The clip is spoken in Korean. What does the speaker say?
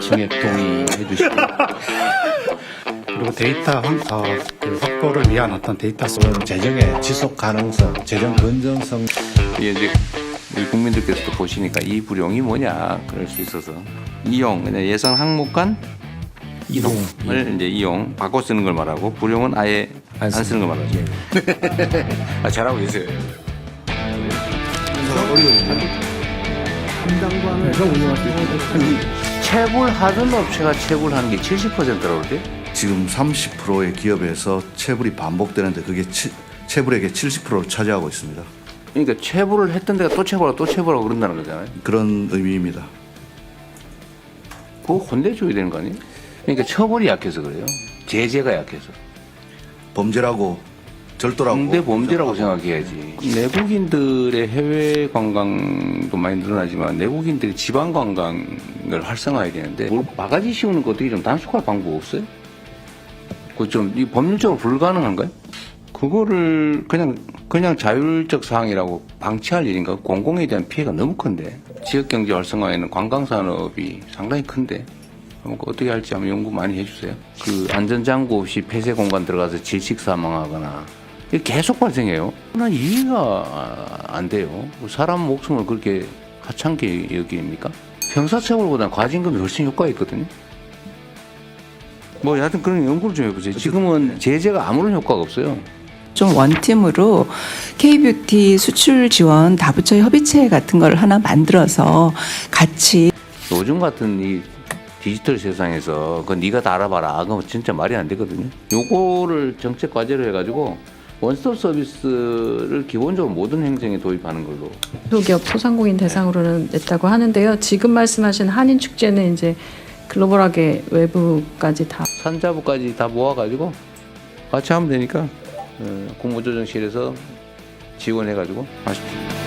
증액 동의해 주시고. 그리고 데이터 확- 어, 그 확보를 위한 어떤 데이터 소 또는 재정의 지속 가능성, 재정 건전성. 이게 이제 우리 국민들께서도 보시니까 이 불용이 뭐냐 그럴 수 있어서. 이용 그냥 예산 항목 간 이용을 이제 이용 바꿔 쓰는 걸 말하고 불용은 아예 안 쓰는 걸 말하죠. 아, 잘하고 계세요. 체불하던 업체가 체불하는 게 70%라고 그러대? 지금 30%의 기업에서 체불이 반복되는데 그게 치, 체불액의 70%를 차지하고 있습니다. 그러니까 체불을 했던 데가 또 체불하고 또 체불하고 그런다는 거잖아요. 그런 의미입니다. 그거 혼내줘야 되는 거 아니에요? 그러니까 처벌이 약해서 그래요. 제재가 약해서. 범죄라고 절도라고 근데 범죄라고 생각해야지. 내국인들의 해외 관광도 많이 늘어나지만 내국인들이 지방 관광을 활성화해야 되는데 뭘 바가지 씌우는 거 어떻게 좀 단속할 방법 없어요? 그좀 이 법률적으로 불가능한가요? 그거를 그냥 그냥 자율적 사항이라고 방치할 일인가? 공공에 대한 피해가 너무 큰데 지역 경제 활성화에는 관광 산업이 상당히 큰데 한번 어떻게 할지 한번 연구 많이 해주세요. 그 안전장구 없이 폐쇄 공간 들어가서 질식 사망하거나 계속 발생해요. 난 이해가 안 돼요. 사람 목숨을 그렇게 하찮게 여깁니까? 형사처벌보다는 과징금이 훨씬 효과가 있거든요. 뭐 여하튼 그런 연구를 좀 해보세요. 지금은 제재가 아무런 효과가 없어요. 좀 원팀으로 K뷰티 수출 지원 다부처 협의체 같은 걸 하나 만들어서 같이 요즘 같은 이 디지털 세상에서 그 네가 다 알아봐라. 그건 진짜 말이 안 되거든요. 요거를 정책 과제로 해가지고 원스톱 서비스를 기본적으로 모든 행정에 도입하는 걸로. 소기업 소상공인 대상으로는 냈다고 하는데요. 지금 말씀하신 한인 축제는 이제 글로벌하게 외부까지 다 산자부까지 다 모아가지고 같이 하면 되니까 어, 국무조정실에서 지원해가지고 하십시오.